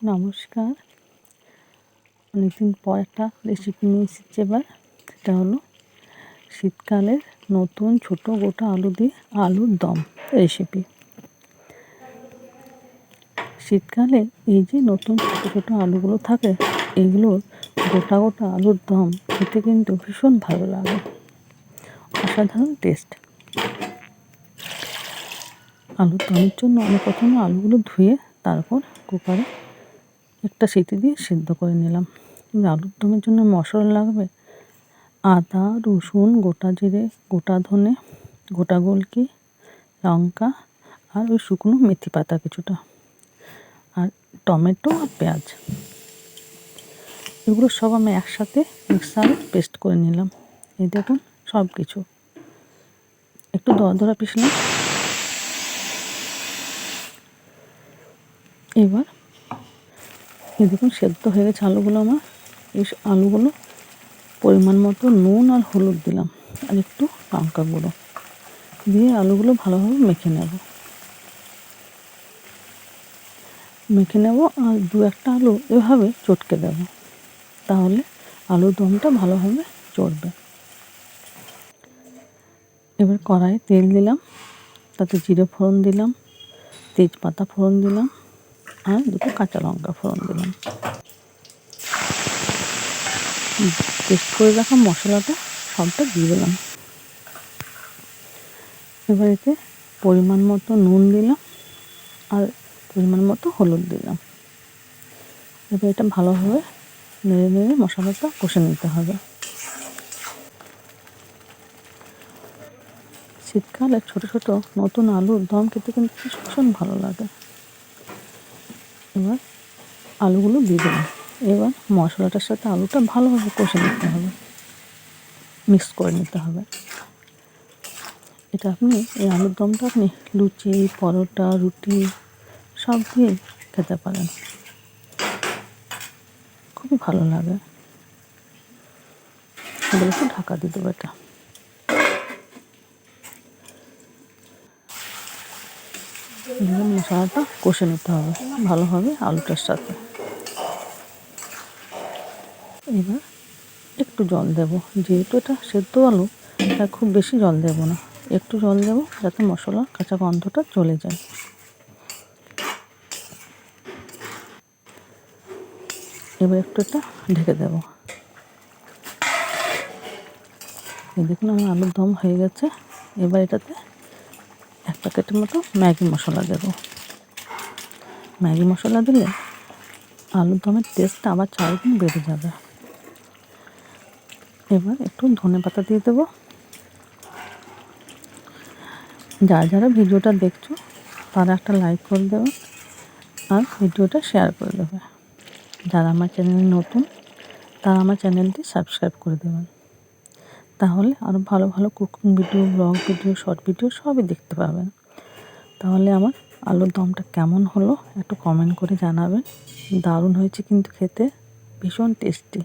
নমস্কার। অনেকদিন পর একটা রেসিপি নিয়ে এসেছি এবার। সেটা হলো শীতকালের নতুন ছোট গোটা আলু দিয়ে আলুর দম রেসিপি শীতকালে এই যে নতুন ছোট ছোট আলুগুলো থাকে, এগুলোর গোটা গোটা আলুর দম খেতে কিন্তু ভীষণ ভালো লাগে। অসাধারণ টেস্ট আলুর দমের জন্য আমি প্রথমে আলুগুলো ধুয়ে তারপর কুকারে একটা সিটি দিয়ে সিদ্ধ করে নিলাম। আলুর দমের জন্য মশলা লাগবে? আদা, রসুন, গোটা জিরে, গোটা ধনে, গোটা গোলকি, লঙ্কা আর ওই শুকনো মেথি পাতা কিছুটা। আর টমেটো আর পেঁয়াজ। এগুলো সব আমি একসাথে মিক্সারে পেস্ট করে নিলাম। এই দেখুন সব কিছু একটু দরদরা পিসলাম এবার এই দেখুন, সেদ্ধ হয়ে গেছে আলুগুলো আমার। এই আলুগুলো পরিমাণ মতো নুন আর হলুদ দিলাম আর একটু লঙ্কা গুঁড়ো দিয়ে আলুগুলো ভালোভাবে মেখে নেব। মেখে নেব আর দু একটা আলু এভাবে চটকে দেব, তাহলে আলুর দমটা ভালোভাবে চড়বে। এবার কড়াইয়ে তেল দিলাম, তাতে জিরে ফোড়ন দিলাম, তেজপাতা ফোড়ন দিলাম আর দুটো কাঁচা লঙ্কা ফোড়ন দিলাম। পেস্ট করে রাখা মশলাটা সবটা দিয়ে দিলাম। এবার এতে পরিমাণ মতো নুন দিলাম আর পরিমাণ মতো হলুদ দিলাম। এবার এটা ভালোভাবে নেড়ে নেড়ে মশলাটা কষে নিতে হবে। শীতকালে ছোটো ছোটো নতুন আলুর দম খেতে কিন্তু ভীষণ ভালো লাগে। এবার আলুগুলো দিয়ে দেবো। এবার মশলাটার সাথে আলুটা ভালোভাবে কষে নিতে হবে। মিক্স করে নিতে হবে। এটা আপনি, এই আলুর দমটা আপনি লুচি, পরোটা, রুটি সব দিয়ে খেতে পারেন। খুবই ভালো লাগে। একটু ঢাকা দিয়ে দেবো এটা। এবার মশলাটা কষে নিতে হবে। ভালোভাবে আলুটার সাথে। এবার একটু জল দেব। যেহেতু এটা সেদ্ধ আলু, তাই খুব বেশি জল দেব না। একটু জল দেব যাতে মশলা, কাঁচা গন্ধটা চলে যায়। এবার একটু এটা ঢেকে দেব। দেখুন আমার আলুর দম হয়ে গেছে। এবার এটাতে এক প্যাকেটের মতো ম্যাগি মশলা দেব। ম্যাগি মশলা দিলে আলুর দমের টেস্টটা আবার চারদিন বেড়ে যাবে। এবার একটু ধনে পাতা দিয়ে দেবো। যারা যারা ভিডিওটা দেখছ, তারা একটা লাইক করে দেবে আর ভিডিওটা শেয়ার করে দেবে। যারা আমার চ্যানেলে নতুন, তারা আমার চ্যানেলটি সাবস্ক্রাইব করে দেবেন। তাহলে আরও ভালো ভালো cooking video, vlog video, short video সবই দেখতে পাবেন। তাহলে আমার আলুর দমটা কেমন হলো একটু কমেন্ট করে জানাবেন। দারুণ হয়েছে কিন্তু খেতে, ভীষণ টেস্টি